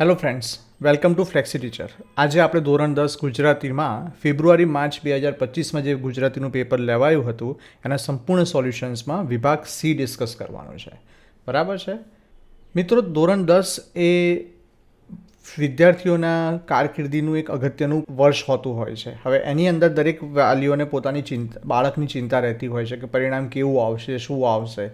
Hello friends welcome to Flexi Teacher આજે આપણે ધોરણ દસ ગુજરાતીમાં ફેબ્રુઆરી, માર્ચ બે હજાર પચીસમાં જે ગુજરાતીનું પેપર લેવાયું હતું, એના સંપૂર્ણ સોલ્યુશન્સમાં વિભાગ સી ડિસ્કસ કરવાનો છે. બરાબર છે? મિત્રો, ધોરણ દસ એ વિદ્યાર્થીઓના કારકિર્દીનું એક અગત્યનું વર્ષ હોતું હોય છે. હવે એની અંદર દરેક વાલીઓને પોતાની ચિંતા, બાળકની ચિંતા રહેતી હોય છે કે પરિણામ કેવું આવશે, શું આવશે.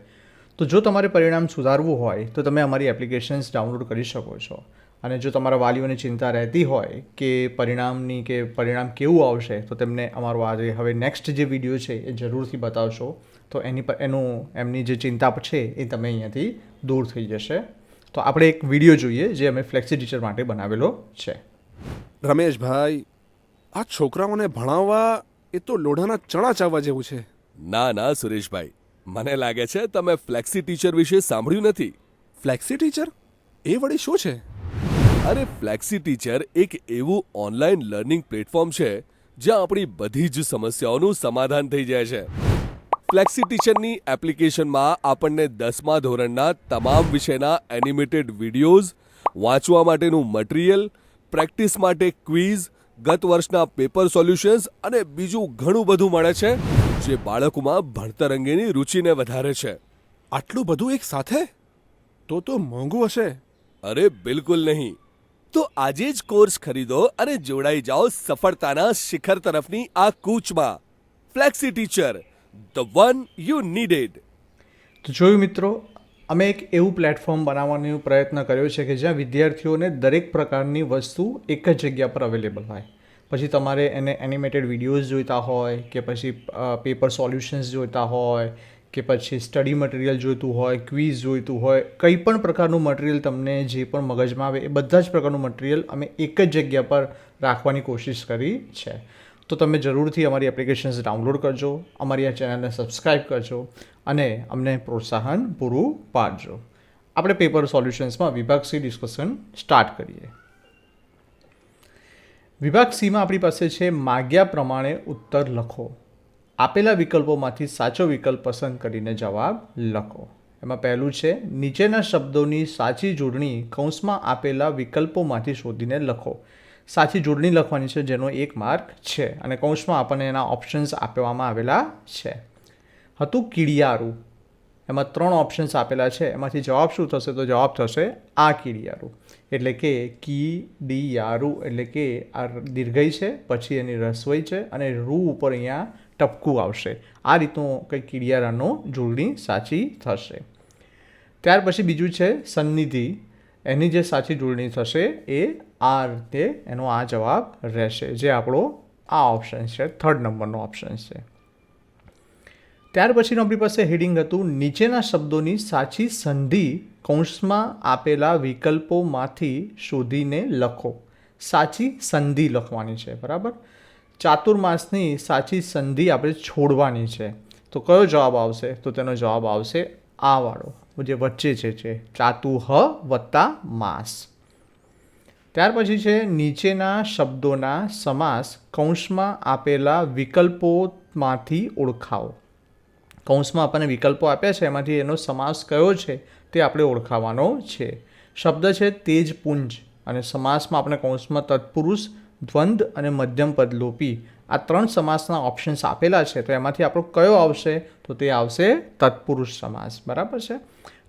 તો જો તમારે પરિણામ સુધારવું હોય, તો તમે અમારી એપ્લિકેશન્સ ડાઉનલોડ કરી શકો છો. અને જો તમારા વાલીઓની ચિંતા રહેતી હોય કે પરિણામની કે પરિણામ કેવું આવશે તો તેમને અમારો આજે હવે નેક્સ્ટ જે વીડિયો છે એ જરૂરથી બતાવશો. તો એની પર એનું એમની જે ચિંતા છે એ તમે અહીંયાથી દૂર થઈ જશે. તો આપણે એક વીડિયો જોઈએ જે અમે ફ્લેક્સી ટીચર માટે બનાવેલો છે. રમેશભાઈ આ છોકરાઓને ભણાવવા એ તો લોઢાના ચણા ચાવવા જેવું છે. ના ના સુરેશભાઈ. મને લાગે છે તમે ફ્લેક્સી ટીચર વિશે સાંભળ્યું નથી. ફ્લેક્સી ટીચર એ વળી શું છે? અરે ફ્લેક્સી ટીચર એક એવું ઓનલાઈન લર્નિંગ પ્લેટફોર્મ છે જ્યાં આપણી બધી જ સમસ્યાઓનું સમાધાન થઈ જાય છે. ફ્લેક્સી ટીચરની એપ્લિકેશનમાં આપણને દસમા ધોરણના તમામ વિષયના એનિમેટેડ વિડીયોઝ વાંચવા માટેનું મટીરિયલ પ્રેક્ટિસ માટે ક્વિઝ ગત વર્ષના પેપર સોલ્યુશન્સ અને બીજું ઘણું બધું મળે છે જે બાળકોમાં ભણતર અંગેની રુચિને વધારે છે. આટલું બધું એક સાથે? તો તો મોંઘું હશે. અરે બિલકુલ નહીં. તો આજે જ કોર્સ ખરીદો અને જોડાઈ જાઓ સફળતાના શિખર તરફની આ કૂચમાં. Flexi Teacher the one you needed તો જોયું મિત્રો, અમે એક એવું પ્લેટફોર્મ બનાવવાનો પ્રયત્ન કર્યો છે કે જ્યાં વિદ્યાર્થીઓને દરેક પ્રકારની વસ્તુ એક જ જગ્યા પર અવેલેબલ હોય. પછી તમારે એને એનિમેટેડ વિડીયોઝ જોઈતા હોય કે પછી પેપર સોલ્યુશન્સ જોઈતા હોય કે પછી સ્ટડી મટીરિયલ જોઈતું હોય ક્વિઝ જોઈતું હોય, કંઈ પણ પ્રકારનું મટીરિયલ તમને જે પણ મગજમાં આવે એ બધા જ પ્રકારનું મટીરિયલ અમે એક જ જગ્યા પર રાખવાની કોશિશ કરી છે. તો તમે જરૂરથી અમારી એપ્લિકેશન્સ ડાઉનલોડ કરજો, અમારી આ ચેનલને સબસ્ક્રાઈબ કરજો અને અમને પ્રોત્સાહન પૂરું પાડજો. આપણે પેપર સોલ્યુશન્સમાં વિભાગ સી ડિસ્કશન સ્ટાર્ટ કરીએ. વિભાગ સીમાં આપણી પાસે છે, માગ્યા પ્રમાણે ઉત્તર લખો. આપેલા વિકલ્પોમાંથી સાચો વિકલ્પ પસંદ કરીને જવાબ લખો. એમાં પહેલું છે, નીચેના શબ્દોની સાચી જોડણી કૌંસમાં આપેલા વિકલ્પોમાંથી શોધીને લખો. સાચી જોડણી લખવાની છે જેનો એક માર્ક છે અને કૌંસમાં આપણને એના ઓપ્શન્સ આપવામાં આવેલા છે. હતું કીડિયારું. એમાં ત્રણ ઓપ્શન્સ આપેલા છે. એમાંથી જવાબ શું થશે? તો જવાબ થશે, આ કીડિયારું. એટલે કે કી ડી યારું એટલે કે આ દીર્ઘઈ છે, પછી એની રસવઈ છે અને રૂ ઉપર અહીંયા ટપકું આવશે. આ રીતનું કંઈક કીડિયારાનો જોડણી સાચી થશે. ત્યાર પછી બીજું છે સન્નિધિ. એની જે સાચી જોડણી થશે એ આ રીતે એનો આ જવાબ રહેશે, જે આપણો આ ઓપ્શન છે થર્ડ નંબરનો ઓપ્શન છે. ત્યાર પછીનું આપણી પાસે હેડિંગ હતું, નીચેના શબ્દોની સાચી સંધિ કૌંસમાં આપેલા વિકલ્પોમાંથી શોધીને લખો. સાચી સંધિ લખવાની છે, બરાબર? ચાતુર્માસની સાચી સંધિ આપણે છોડવાની છે. તો કયો જવાબ આવશે? તો તેનો જવાબ આવશે આ વાળો, જે વચ્ચે છે છે ચાતુહ વત્તા માસ. ત્યાર પછી છે નીચેના શબ્દોના સમાસ કૌંસમાં આપેલા વિકલ્પોમાંથી ઓળખાવો. કૌંસમાં આપણને વિકલ્પો આપ્યા છે, એમાંથી એનો સમાસ કયો છે તે આપણે ઓળખાવાનો છે. શબ્દ છે તેજપુંજ અને સમાસમાં આપણે કૌંસમાં તત્પુરુષ દ્વંદ અને મધ્યમ પદ લોપી આ ત્રણ સમાસના ઓપ્શન્સ આપેલા છે, તો એમાંથી આપણો કયો આવશે? તો તે આવશે તત્પુરુષ સમાસ. બરાબર છે?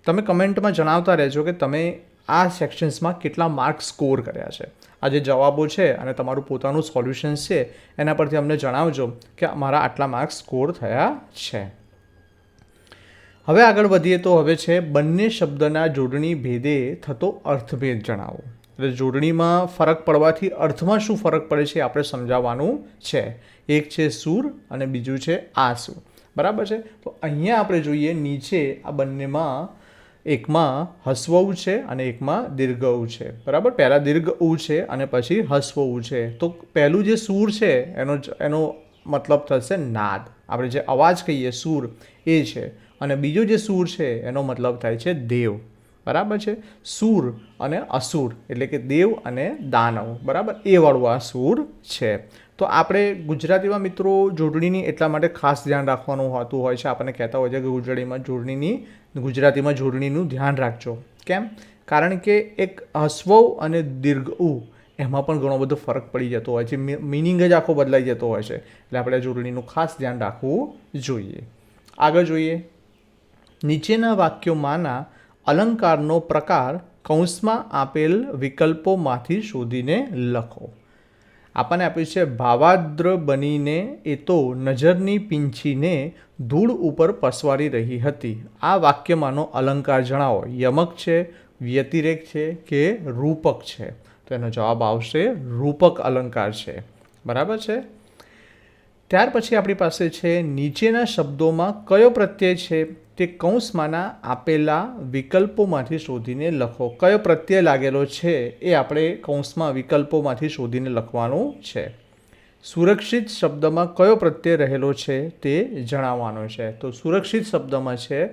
તમે કમેન્ટમાં જણાવતા રહેજો કે તમે આ સેક્શન્સમાં કેટલા માર્ક સ્કોર કર્યા છે. આ જે જવાબો છે અને તમારું પોતાનું સોલ્યુશન્સ છે, એના પરથી અમને જણાવજો કે અમારા આટલા માર્ક સ્કોર થયા છે. હવે આગળ વધીએ તો હવે છે, બંને શબ્દના જોડણી ભેદે થતો અર્થભેદ જણાવો. એટલે જોડણીમાં ફરક પડવાથી અર્થમાં શું ફરક પડે છે આપણે સમજાવવાનું છે. એક છે સૂર અને બીજું છે આસુ. બરાબર છે? તો અહીંયા આપણે જોઈએ નીચે આ બંનેમાં એકમાં હસવવું છે અને એકમાં દીર્ઘવું છે. બરાબર? પહેલાં દીર્ઘ ઉ છે અને પછી હસવવું છે. તો પહેલું જે સૂર છે એનો એનો મતલબ થશે નાદ. આપણે જે અવાજ કહીએ સૂર એ છે. અને બીજો જે સૂર છે એનો મતલબ થાય છે દેવ. બરાબર છે? સૂર અને અસુર, એટલે કે દેવ અને દાનવ. બરાબર? એ વાળું આ સૂર છે. તો આપણે ગુજરાતીમાં મિત્રો જોડણીની એટલા માટે ખાસ ધ્યાન રાખવાનું હોતું હોય છે. આપણને કહેતા હોય છે કે ગુજરાતીમાં જોડણીની, ગુજરાતીમાં જોડણીનું ધ્યાન રાખજો. કેમ? કારણ કે એક હસ્વવ અને દીર્ઘ ઉ એમાં પણ ઘણો બધો ફરક પડી જતો હોય છે. મિનિંગ જ આખો બદલાઈ જતો હોય છે. એટલે આપણે જોડણીનું ખાસ ધ્યાન રાખવું જોઈએ. આગળ જોઈએ. નીચેના વાક્યોમાંના અલંકારનો પ્રકાર કૌંસમાં આપેલ વિકલ્પોમાંથી શોધીને લખો. આપણને આપ્યું છે, ભાવાદ્ર બનીને એ તો નજરની પીંછીને ધૂળ ઉપર પસવારી રહી હતી. આ વાક્યમાંનો અલંકાર જણાવો. યમક છે, વ્યતિરેક છે કે રૂપક છે? તો એનો જવાબ આવશે, રૂપક અલંકાર છે. બરાબર છે? ત્યાર પછી આપણી પાસે છે, નીચેના શબ્દોમાં કયો પ્રત્યય છે? તે કૌંસમાંના આપેલા વિકલ્પોમાંથી શોધીને લખો. કયો પ્રત્યય લાગેલો છે એ આપણે કૌંસમાં વિકલ્પોમાંથી શોધીને લખવાનું છે. સુરક્ષિત શબ્દમાં કયો પ્રત્યય રહેલો છે તે જણાવવાનો છે. તો સુરક્ષિત શબ્દમાં છે,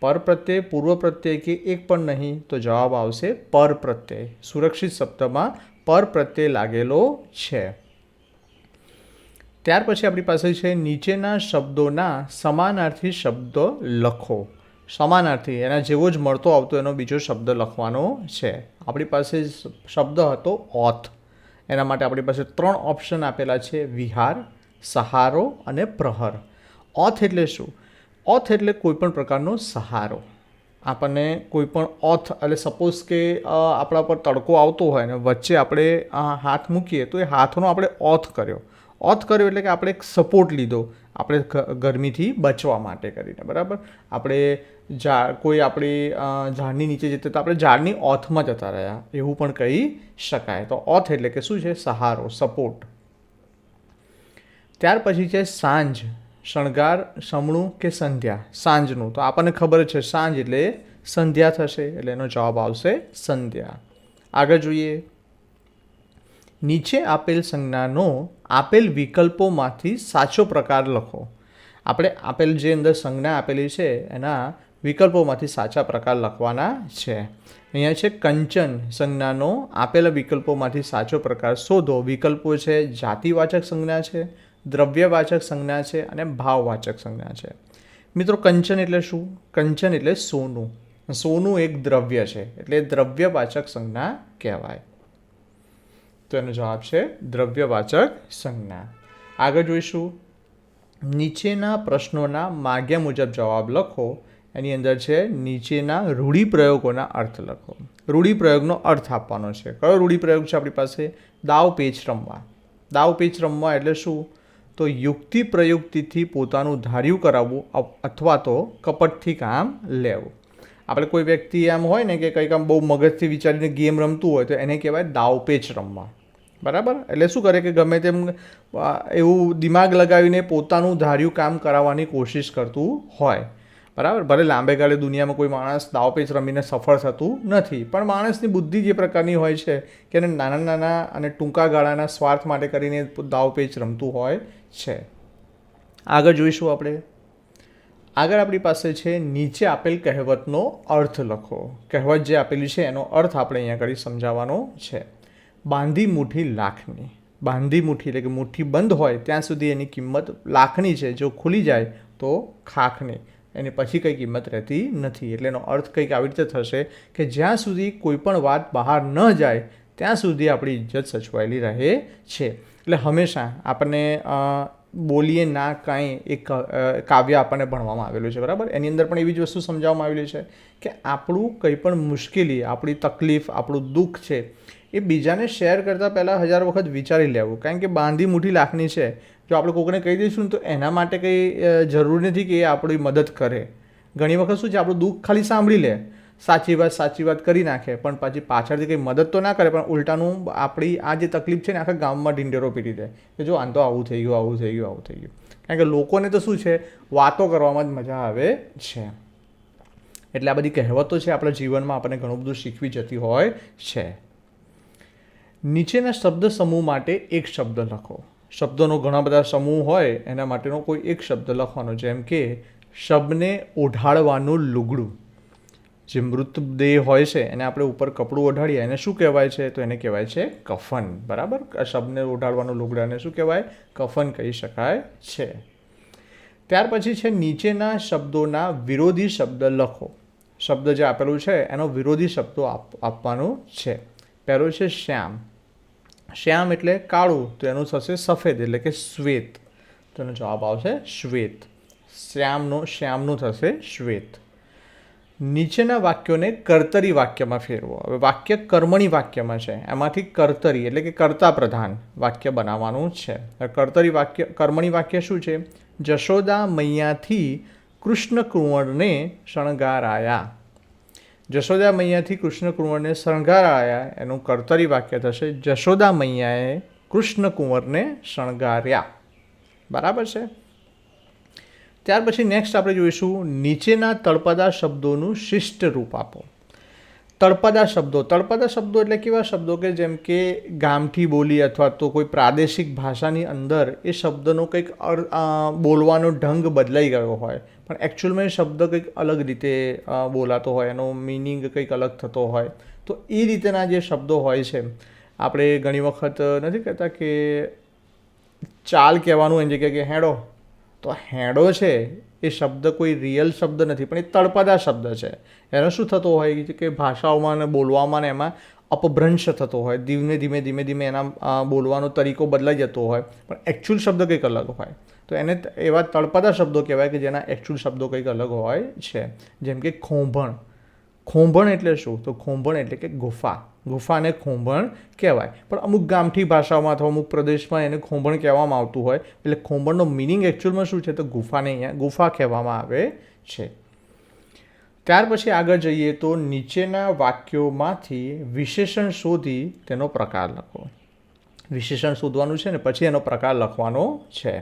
પર પ્રત્યય, પૂર્વ પ્રત્યય કે એક પણ નહીં? તો જવાબ આવશે, પર પ્રત્યય. સુરક્ષિત શબ્દમાં, પર પ્રત્યય લાગેલો છે. ત્યાર પછી આપણી પાસે છે નીચેના શબ્દોના સમાનાર્થી શબ્દ લખો. સમાનાર્થી, એના જેવો જ મળતો આવતો એનો બીજો શબ્દ લખવાનો છે. આપણી પાસે શબ્દ હતો ઓથ. એના માટે આપણી પાસે ત્રણ ઓપ્શન આપેલા છે, વિહાર, સહારો અને પ્રહર. ઓથ એટલે શું? ઓથ એટલે કોઈપણ પ્રકારનો સહારો. આપણને કોઈ પણ ઓથ, એટલે સપોઝ કે આપણા પર તડકો આવતો હોય ને વચ્ચે આપણે હાથ મૂકીએ તો એ હાથનો આપણે ઓથ કર્યો. ઓથ કર્યો એટલે કે આપણે એક સપોર્ટ લીધો. આપણે ગરમીથી બચવા માટે કરીને, બરાબર? આપણે જા, કોઈ આપણી ઝાડની નીચે જતા તો આપણે ઝાડની ઓથમાં જતા રહ્યા, એવું પણ કહી શકાય. તો ઓથ એટલે કે શું છે? સહારો સપોર્ટ ત્યાર પછી છે સાંજ, શણગાર, સમણું કે સંધ્યા? સાંજનું. તો આપણને ખબર છે સાંજ એટલે સંધ્યા થશે, એટલે એનો જવાબ આવશે સંધ્યા. આગળ જોઈએ. નીચે આપેલ સંજ્ઞાનો આપેલ વિકલ્પોમાંથી સાચો પ્રકાર લખો. આપણે આપેલ જે અંદર સંજ્ઞા આપેલી છે, એના વિકલ્પોમાંથી સાચા પ્રકાર લખવાના છે. અહીંયા છે કંચન સંજ્ઞાનો આપેલા વિકલ્પોમાંથી સાચો પ્રકાર શોધો. વિકલ્પો છે જાતિવાચક સંજ્ઞા છે, દ્રવ્યવાચક સંજ્ઞા છે અને ભાવવાચક સંજ્ઞા છે. મિત્રો કંચન એટલે શું? કંચન એટલે સોનું. સોનું એક દ્રવ્ય છે, એટલે દ્રવ્યવાચક સંજ્ઞા કહેવાય. તો એનો જવાબ છે દ્રવ્યવાચક સંજ્ઞા. આગળ જોઈશું. નીચેના પ્રશ્નોના માગ્યા મુજબ જવાબ લખો. એની અંદર છે નીચેના રૂઢિપ્રયોગોના અર્થ લખો. રૂઢિપ્રયોગનો અર્થ આપવાનો છે. કયો રૂઢિપ્રયોગ છે આપણી પાસે? દાવ પેચ રમવા. દાવ પેચ રમવા એટલે શું? તો યુક્તિ પ્રયુક્તિથી પોતાનું ધાર્યું કરાવવું અથવા તો કપટથી કામ લેવું. આપણે કોઈ વ્યક્તિ એમ હોય ને કે કંઈક આમ બહુ મગજથી વિચારીને ગેમ રમતું હોય તો એને કહેવાય દાવપેચ રમવા. બરાબર? એટલે શું કરે કે ગમે તેમ એવું દિમાગ લગાવીને પોતાનું ધાર્યું કામ કરાવવાની કોશિશ કરતું હોય. બરાબર? ભલે લાંબે ગાળે દુનિયામાં કોઈ માણસ દાવપેચ રમીને સફળ થતું નથી, પણ માણસની બુદ્ધિ જે પ્રકારની હોય છે કે એને નાના નાના અને ટૂંકા ગાળાના સ્વાર્થ માટે કરીને દાવપેચ રમતું હોય છે. આગળ જોઈશું આપણે. આગળ આપણી પાસે છે નીચે આપેલ કહેવતનો અર્થ લખો. કહેવત જે આપેલી છે એનો અર્થ આપણે અહીંયા કરી સમજાવવાનો છે. બાંધી મુઠ્ઠી લાખની. બાંધી મુઠ્ઠી એટલે કે મુઠ્ઠી બંધ હોય, ત્યાં સુધી એની કિંમત લાખની છે. જો ખુલી જાય તો ખાખની. એની પછી કંઈ કિંમત રહેતી નથી. એટલે એનો અર્થ કંઈક આવી રીતે થશે કે જ્યાં સુધી કોઈ પણ વાત બહાર ન જાય, ત્યાં સુધી આપણી ઇજ્જત સચવાયેલી રહે છે. એટલે હંમેશા આપણને બોલીએ ના કાંઈ એક કાવ્ય આપણને ભણવામાં આવેલું છે, બરાબર? એની અંદર પણ એવી જ વસ્તુ સમજાવવામાં આવેલી છે કે આપણું કંઈ પણ મુશ્કેલી, આપણી તકલીફ, આપણું દુઃખ છે એ બીજાને શેર કરતાં પહેલાં હજાર વખત વિચારી લેવું. કારણ કે બાંધી મૂઠી લાખની છે. જો આપણે કોઈને કહી દઈશું તો એના માટે કંઈ જરૂરી નથી કે એ આપણી મદદ કરે. ઘણી વખત શું છે, આપણું દુઃખ ખાલી સાંભળી લે. સાચી વાત સાચી વાત કરી નાખે. પણ પછી પાછળથી કંઈ મદદ તો ના કરે, પણ ઉલટાનું આપણી આ જે તકલીફ છે ને, આખા ગામમાં ઢીંઢેરો પીટી દે. કે જો, આમ તો આવું થઈ ગયું, આવું થઈ ગયું, આવું થઈ ગયું. કારણ કે લોકોને તો શું છે, વાતો કરવામાં જ મજા આવે છે. એટલે આ બધી કહેવતો છે, આપણા જીવનમાં આપણને ઘણું બધું શીખવી જતી હોય છે. નીચેના શબ્દ સમૂહ માટે એક શબ્દ લખો. શબ્દોનો ઘણા બધા સમૂહ હોય, એના માટેનો કોઈ એક શબ્દ લખવાનો. જેમ કે, શબને ઓઢાડવાનું લુગડું. જે મૃતદેહ હોય છે, એને આપણે ઉપર કપડું ઓઢાડીએ, એને શું કહેવાય છે? તો એને કહેવાય છે કફન. બરાબર? શબને ઓઢાડવાનું લુગડાને શું કહેવાય? કફન કહી શકાય છે. ત્યાર પછી છે નીચેના શબ્દોના વિરોધી શબ્દ લખો. શબ્દ જે આપેલું છે, એનો વિરોધી શબ્દો આપ, આપવાનો છે. પહેલો છે શ્યામ. શ્યામ એટલે કાળું, તો એનું થશે સફેદ, એટલે કે શ્વેત. તો એનો જવાબ આવશે શ્વેત. શ્યામનો, શ્યામનું થશે શ્વેત. નીચેના વાક્યોને કર્તરી વાક્યમાં ફેરવો. હવે વાક્ય કર્મણી વાક્યમાં છે. એમાંથી કર્તરી, એટલે કે કર્તા પ્રધાન વાક્ય બનાવવાનું છે. કર્તરી વાક્ય, કર્મણી વાક્ય શું છે? જશોદા મૈયાથી કૃષ્ણ કુંવરને શણગારાયા. જશોદા મૈયાથી કૃષ્ણ કુંવરને શણગારાયા એનું કર્તરી વાક્ય થશે જશોદા મૈયાએ કૃષ્ણ કુંવરને શણગાર્યા. બરાબર છે? ત્યાર પછી નેક્સ્ટ આપણે જોઈશું, નીચેના તળપદા શબ્દોનું શિષ્ટ રૂપ આપો. તળપદા શબ્દો. તળપદા શબ્દો એટલે કેવા શબ્દો કે જેમ કે ગામઠી બોલી અથવા તો કોઈ પ્રાદેશિક ભાષાની અંદર એ શબ્દનો કંઈક બોલવાનો ઢંગ બદલાઈ ગયો હોય. પણ એકચ્યુઅલમાં એ શબ્દ કંઈક અલગ રીતે બોલાતો હોય. એનો મિનિંગ કંઈક અલગ થતો હોય. તો એ રીતેના જે શબ્દો હોય છે, આપણે ઘણી વખત નથી કહેતા કે ચાલ કહેવાનું એની જગ્યાએ કે હેડો. તો હેડો છે, એ શબ્દ કોઈ રિયલ શબ્દ નથી, પણ એ તળપદા શબ્દ છે. એનો શું થતો હોય કે ભાષાઓમાં અને બોલવામાં ને એમાં અપભ્રંશ થતો હોય, ધીમે ધીમે ધીમે ધીમે એના બોલવાનો તરીકો બદલાઈ જતો હોય, પણ એકચ્યુઅલ શબ્દ કંઈક અલગ હોય. તો એને એવા તળપદા શબ્દો કહેવાય કે જેના એકચ્યુઅલ શબ્દો કંઈક અલગ હોય છે. જેમ કે ખોંભણ. ખોંભણ એટલે શું? તો ખોંભણ એટલે કે ગુફા. ગુફાને ખોંભણ કહેવાય. પણ અમુક ગામઠી ભાષાઓમાં અથવા અમુક પ્રદેશમાં એને ખોંભણ કહેવામાં આવતું હોય. એટલે ખોંભણનો મિનિંગ એકચ્યુઅલમાં શું છે? તો ગુફાને અહીંયા ગુફા કહેવામાં આવે છે. ત્યાર પછી આગળ જઈએ તો નીચેના વાક્યોમાંથી વિશેષણ શોધી તેનો પ્રકાર લખો. વિશેષણ શોધવાનું છે ને, પછી એનો પ્રકાર લખવાનો છે.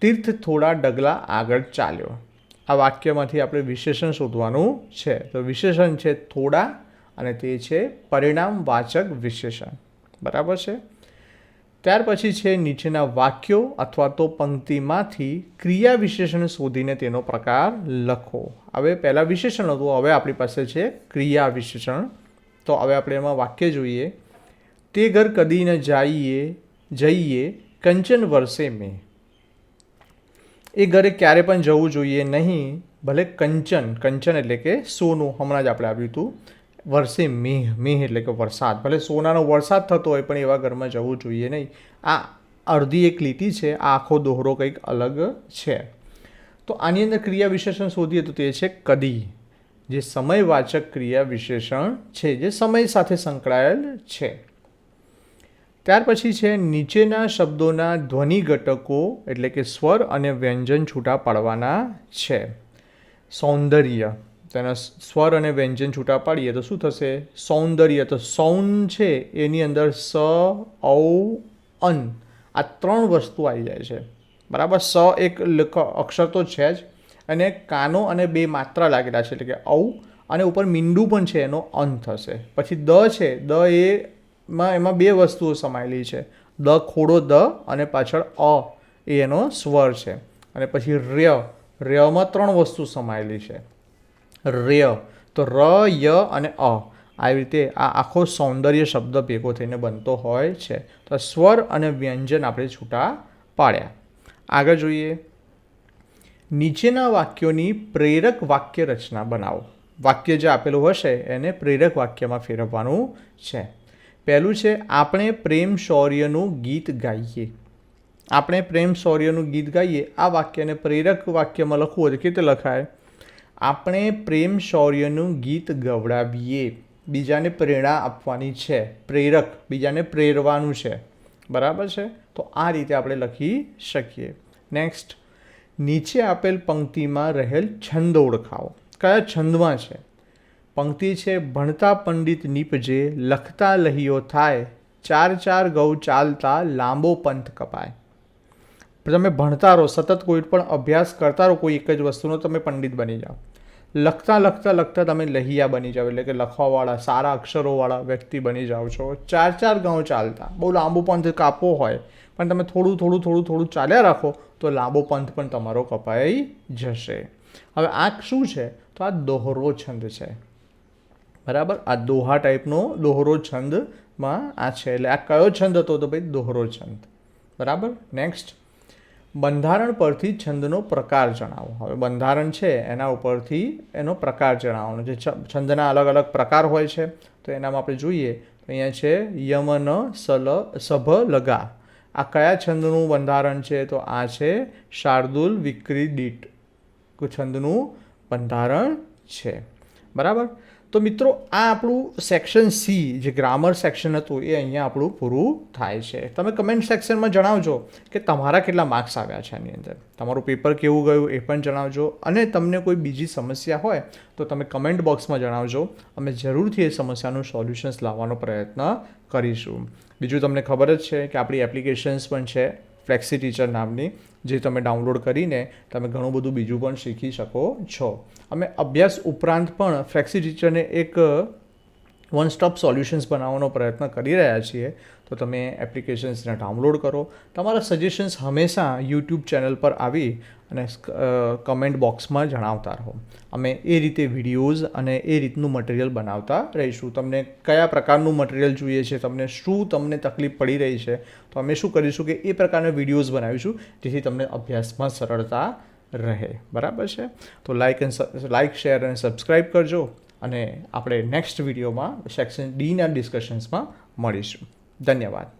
તીર્થ થોડા ડગલા આગળ ચાલ્યો. આ વાક્યમાંથી આપણે વિશેષણ શોધવાનું છે. તો વિશેષણ છે થોડા અને તે છે પરિણામવાચક વિશેષણ. બરાબર છે? ત્યાર પછી છે નીચેના વાક્યો અથવા તો પંક્તિમાંથી ક્રિયા વિશેષણ શોધીને તેનો પ્રકાર લખો. હવે પહેલાં વિશેષણ હતું, હવે આપણી પાસે છે ક્રિયા વિશેષણ. તો હવે આપણે એમાં વાક્ય જોઈએ. તે ઘર કદી ન જઈએ જઈએ, કંચન વર્ષે મેં. એ ઘરે ક્યારે પણ જવું જોઈએ નહીં, ભલે કંચન કંચન એટલે કે સોનું. હમણાં જ આપણે આવ્યું હતું, વર્ષે મેહ મેહ એટલે કે વરસાદ. ભલે સોનાનો વરસાદ થતો હોય, પણ એવા ઘરમાં જવું જોઈએ નહીં. આ અડધી એક લીટી છે આ આખો દોહરો કંઈક અલગ છે. તો આની અંદર ક્રિયા વિશેષણ શોધીએ તો તે છે કદી, જે સમયવાચક ક્રિયા વિશેષણ છે, જે સમય સાથે સંકળાયેલ છે. ત્યાર પછી છે, નીચેના શબ્દોના ધ્વનિ ઘટકો એટલે કે સ્વર અને વ્યંજન છૂટા પાડવાના છે. સૌંદર્ય. તેના સ્વર અને વ્યંજન છૂટા પાડીએ તો શું થશે? સૌંદર્ય. તો સૌન છે, એની અંદર સ, ઔ, અન. આ ત્રણ વસ્તુ આવી જાય છે. બરાબર? સ એક અક્ષર તો છે જ. અને કાનો અને બે માત્રા લાગેલા છે, એટલે કે ઔ. અને ઉપર મીંડું પણ છે, એનો અન થશે. પછી દ છે, દ એમાં એમાં બે વસ્તુઓ સમાયેલી છે. દ ખોડો દ અને પાછળ અ એ એનો સ્વર છે. અને પછી ર્ય, ર્યમાં ત્રણ વસ્તુ સમાયેલી છે. ર્ય, તો ર, ય અને અ. આવી રીતે આ આખો સૌંદર્ય શબ્દ ભેગો થઈને બનતો હોય છે. તો સ્વર અને વ્યંજન આપણે છૂટા પાડ્યા. આગળ જોઈએ. નીચેના વાક્યોની પ્રેરક વાક્ય રચના બનાવો. વાક્ય જે આપેલું હશે એને પ્રેરક વાક્યમાં ફેરવવાનું છે. પહેલું છે, આપણે પ્રેમ શૌર્યનું ગીત ગાઈએ. આપણે પ્રેમ શૌર્યનું ગીત ગાઈએ, આ વાક્યને પ્રેરક વાક્યમાં લખવું હોય તો કેવી રીતે લખાય? આપણે પ્રેમ શૌર્યનું ગીત ગવડાવીએ, બીજાને પ્રેરણા આપવાની છે, પ્રેરક, બીજાને પ્રેરવાનું છે. બરાબર છે? તો આ રીતે આપણે લખી શકીએ. નેક્સ્ટ નીચે આપેલ પંક્તિમાં રહેલ છંદ ઓળખાવો. કયા છંદમાં છે? પંક્તિ છે, ભણતા પંડિત નીપજે, લખતા લહીઓ થાય, ચાર ચાર ગૌ ચાલતા, લાંબો પંથ કપાય. તમે ભણતા રહો, સતત કોઈ પણ અભ્યાસ કરતા રહો, કોઈ એક જ વસ્તુનો તમે પંડિત બની જાઓ. લખતા લખતા લખતા તમે લહિયા બની જાઓ, એટલે કે લખવાવાળા, સારા અક્ષરોવાળા વ્યક્તિ બની જાઓ છો. ચાર ચાર ગાઉં ચાલતા. બહુ લાંબો પંથ કાપવો હોય, પણ તમે થોડું થોડું થોડું થોડું ચાલ્યા રાખો, તો લાંબો પંથ પણ તમારો કપાઈ જશે. હવે આ શું છે? તો આ દોહરો છંદ છે. બરાબર? આ દોહા ટાઈપનો દોહરો છંદમાં આ છે. એટલે આ કયો છંદ હતો તો ભાઈ? દોહરો છંદ. બરાબર? નેક્સ્ટ બંધારણ પરથી છંદનો પ્રકાર જણાવો. હવે બંધારણ છે, એના ઉપરથી એનો પ્રકાર જણાવવાનો. જે છંદના અલગ અલગ પ્રકાર હોય છે, તો એનામાં આપણે જોઈએ, તો અહીંયા છે, યમન, સલ, સભ, લગા. આ કયા છંદનું બંધારણ છે? તો આ છે, શાર્દુલ વિક્રીડિટ છંદનું બંધારણ છે. બરાબર? તો મિત્રો, આ આપણું સેક્શન સી જે ગ્રામર સેક્શન હતું, એ અહીંયા આપણું પૂરું થાય છે. તમે કમેન્ટ સેક્શનમાં જણાવજો કે તમારા કેટલા માર્ક્સ આવ્યા છે આની અંદર. તમારું પેપર કેવું ગયું એ પણ જણાવજો. અને તમને કોઈ બીજી સમસ્યા હોય, તો તમે કમેન્ટ બોક્સમાં જણાવજો. અમે જરૂરથી એ સમસ્યાનું સોલ્યુશન્સ લાવવાનો પ્રયત્ન કરીશું. બીજું તમને ખબર જ છે કે આપણી એપ્લિકેશન્સ પણ છે ફ્લેક્સી ટીચર નામની. જે તમે ડાઉનલોડ કરીને તમે ઘણું બધું બીજું પણ શીખી શકો છો. અમે અભ્યાસ ઉપરાંત પણ ફ્લેક્સી ટીચરને એક વન સ્ટોપ સોલ્યુશન્સ બનાવવાનો પ્રયત્ન કરી રહ્યા છીએ, તો તમે એપ્લિકેશન્સને ડાઉનલોડ કરો. તમારા સજેશન્સ હંમેશા યુટ્યુબ ચેનલ પર આવી અને કમેન્ટ બોક્સમાં જણાવતા રહો. અમે એ રીતે વિડીયોઝ અને એ રીતનું મટીરિયલ બનાવતા રહીશું. તમને કયા પ્રકારનું મટીરિયલ જોઈએ છે, તમને શું તમને તકલીફ પડી રહી છે, તો અમે શું કરીશું કે એ પ્રકારના વિડીયોઝ બનાવીશું, જેથી તમને અભ્યાસમાં સરળતા રહે. બરાબર છે? તો લાઇક એન્ડ લાઇક શેર અને સબસ્ક્રાઈબ કરજો. અને આપણે નેક્સ્ટ વિડીયોમાં સેક્શન ડીના ડિસ્કશન્સમાં મળીશું. ધન્યવાદ.